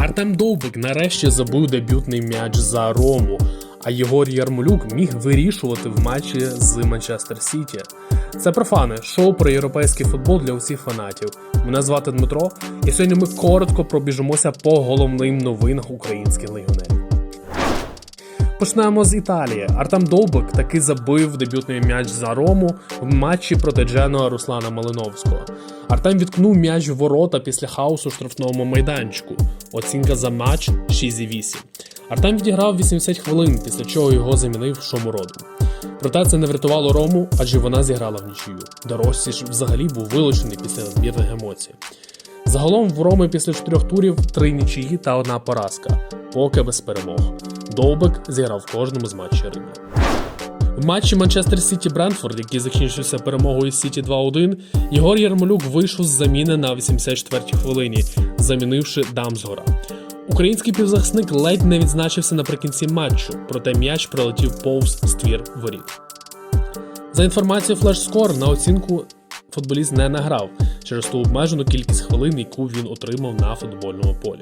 Артем Довбик нарешті забив дебютний м'яч за Рому, а Єгор Ярмолюк міг вирішувати в матчі з Манчестер Сіті. Це профани, шоу про європейський футбол для усіх фанатів. Мене звати Дмитро, і сьогодні ми коротко пробіжимося по головним новинах українських легіонерів. Почнемо з Італії. Артем Довбик таки забив дебютний м'яч за Рому в матчі проти Дженоа Руслана Малиновського. Артем відкнув м'яч в ворота після хаосу штрафному майданчику. Оцінка за матч 6,8. Артем відіграв 80 хвилин, після чого його замінив Шомуродом. Проте це не врятувало Рому, адже вона зіграла в нічию. Дорожці ж взагалі був вилучений після надмірних емоцій. Загалом в Роми після чотирьох турів три нічиї та одна поразка, поки без перемог. Довбик зіграв кожному з матчів Риму. В матчі Манчестер Сіті Брентфорд, який закінчився перемогою Сіті 2-1, Єгор Ярмолюк вийшов з заміни на 84-й хвилині, замінивши Дамсгора. Український півзахисник ледь не відзначився наприкінці матчу, проте м'яч пролетів повз ствір воріт. За інформацією FlashScore, на оцінку футболіст не награв через ту обмежену кількість хвилин, яку він отримав на футбольному полі.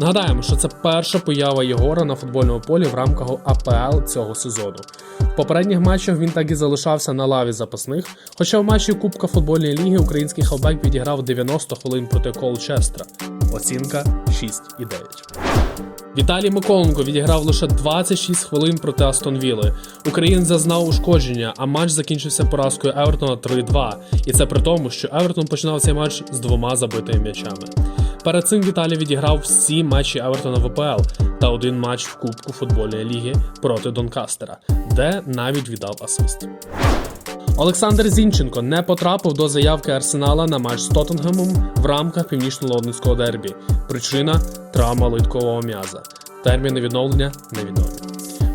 Нагадаємо, що це перша поява Єгора на футбольному полі в рамках АПЛ цього сезону. В попередніх матчах він так і залишався на лаві запасних, хоча в матчі Кубка футбольної ліги український хавбек відіграв 90 хвилин проти Колчестра. Оцінка 6,9. Віталій Миколенко відіграв лише 26 хвилин проти Астон Вілли. Українець зазнав ушкодження, а матч закінчився поразкою Евертона 3-2. І це при тому, що Евертон починав цей матч з двома забитими м'ячами. Перед цим Віталій відіграв всі матчі Евертона в АПЛ та один матч в Кубку футбольної ліги проти Донкастера, де навіть віддав асист. Олександр Зінченко не потрапив до заявки Арсенала на матч з Тоттенгемом в рамках північно-лондонського дербі. Причина травма литкового м'яза. Терміни відновлення невідомі.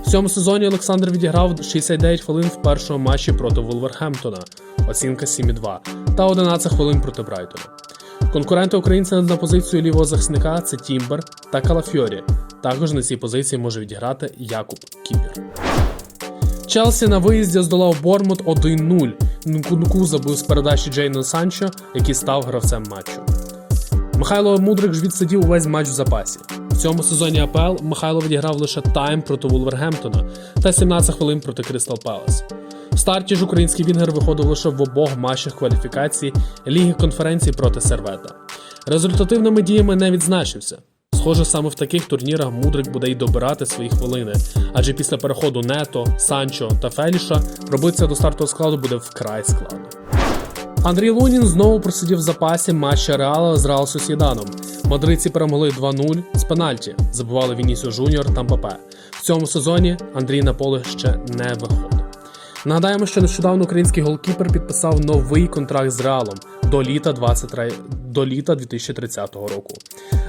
В цьому сезоні Олександр відіграв 69 хвилин в першому матчі проти Вулверхемптона, оцінка 7,2, та 11 хвилин проти Брайтона. Конкуренти українця на позицію лівого захисника це Тімбер та Калафьорі. Також на цій позиції може відіграти Якуб Кіпер. Челсі на виїзді здолав Бормут 1-0. Нкунку забив з передачі Джейна Санчо, який став гравцем матчу. Михайло Мудрик ж відсидів увесь матч в запасі. В цьому сезоні АПЛ Михайло відіграв лише тайм проти Вулвергемптона та 17 хвилин проти Кристал Палас. В старті ж український вінгер виходив лише в обох матчах кваліфікації Ліги конференцій проти Сервета. Результативними діями не відзначився. Схоже, саме в таких турнірах Мудрик буде й добирати свої хвилини, адже після переходу Нето, Санчо та Феліша пробитися до стартового складу буде вкрай складно. Андрій Лунін знову просидів в запасі матча Реала з Реал Сосіданом. Мадридці перемогли 2-0 з пенальті, забивали Вінісіо Жуніор та Мбапе. В цьому сезоні Андрій на поле ще не виходив. Нагадаємо, що нещодавно український голкіпер підписав новий контракт з Реалом до літа 23, до літа 2030 року.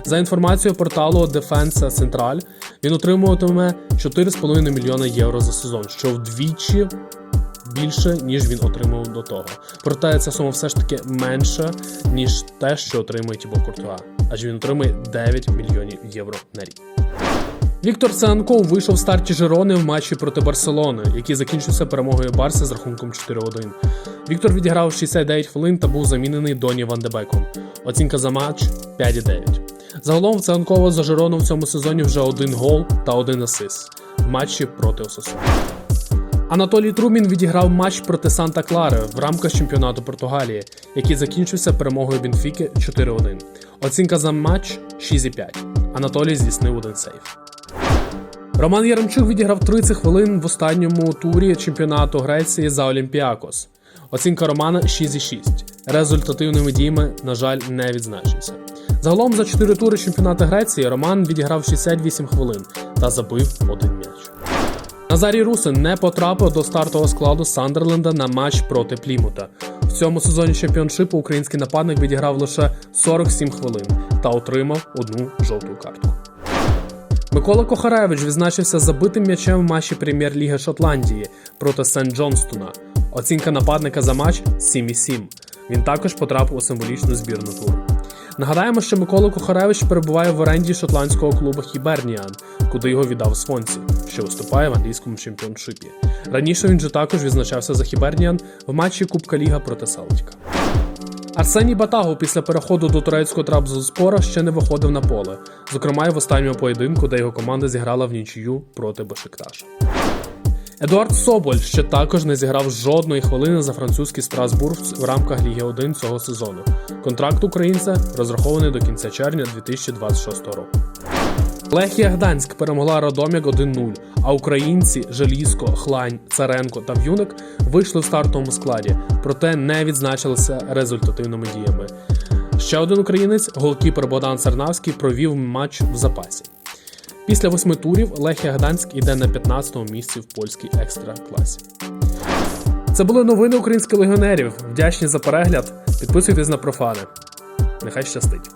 За інформацією порталу Defensa Central, він отримуватиме 4,5 мільйона євро за сезон, що вдвічі більше, ніж він отримав до того. Проте ця сума все ж таки менша, ніж те, що отримує Тібо Куртуа, адже він отримує 9 мільйонів євро на рік. Віктор Цианков вийшов в старті Жирони в матчі проти Барселони, який закінчився перемогою Барси з рахунком 4-1. Віктор відіграв 69 хвилин та був замінений Доні Ван Дебеком. Оцінка за матч 5,9. Загалом в Цианкова за Жирону в цьому сезоні вже один гол та один асист в матчі проти Осасуни. Анатолій Трумін відіграв матч проти Санта Клари в рамках чемпіонату Португалії, який закінчився перемогою Бенфіки 4-1. Оцінка за матч 6,5. Анатолій здійснив один сейф. Роман Яремчук відіграв 30 хвилин в останньому турі чемпіонату Греції за Олімпіакос. Оцінка Романа 6,6. Результативними діями, на жаль, не відзначився. Загалом за 4 тури чемпіонату Греції Роман відіграв 68 хвилин та забив один м'яч. Назарій Русин не потрапив до стартового складу Сандерленда на матч проти Плімута. В цьому сезоні чемпіоншипу український нападник відіграв лише 47 хвилин та отримав одну жовту картку. Микола Кохаревич відзначився забитим м'ячем в матчі Прем'єр-ліги Шотландії проти Сент Джонстона. Оцінка нападника за матч 7,7. Він також потрапив у символічну збірну туру. Нагадаємо, що Микола Кохаревич перебуває в оренді шотландського клубу Хіберніан, куди його віддав Свонсі, що виступає в англійському чемпіоншипі. Раніше він же також відзначався за Хіберніан в матчі Кубка Ліга проти Селтіка. Арсеній Батагу після переходу до турецького Трабзонспора ще не виходив на поле, зокрема в останньому поєдинку, де його команда зіграла в нічию проти Бешикташа. Едуард Соболь ще також не зіграв жодної хвилини за французький Страсбург в рамках Ліги 1 цього сезону. Контракт українця розрахований до кінця червня 2026 року. Лехія Гданськ перемогла Радомяк 1-0, а українці Желізко, Хлань, Царенко та В'юник вийшли в стартовому складі, проте не відзначилися результативними діями. Ще один українець, голкіпер Богдан Сарнавський, провів матч в запасі. Після восьми турів Лехія Гданськ іде на 15-му місці в польській екстра класі. Це були новини українських легіонерів. Вдячні за перегляд. Підписуйтесь на профани. Нехай щастить.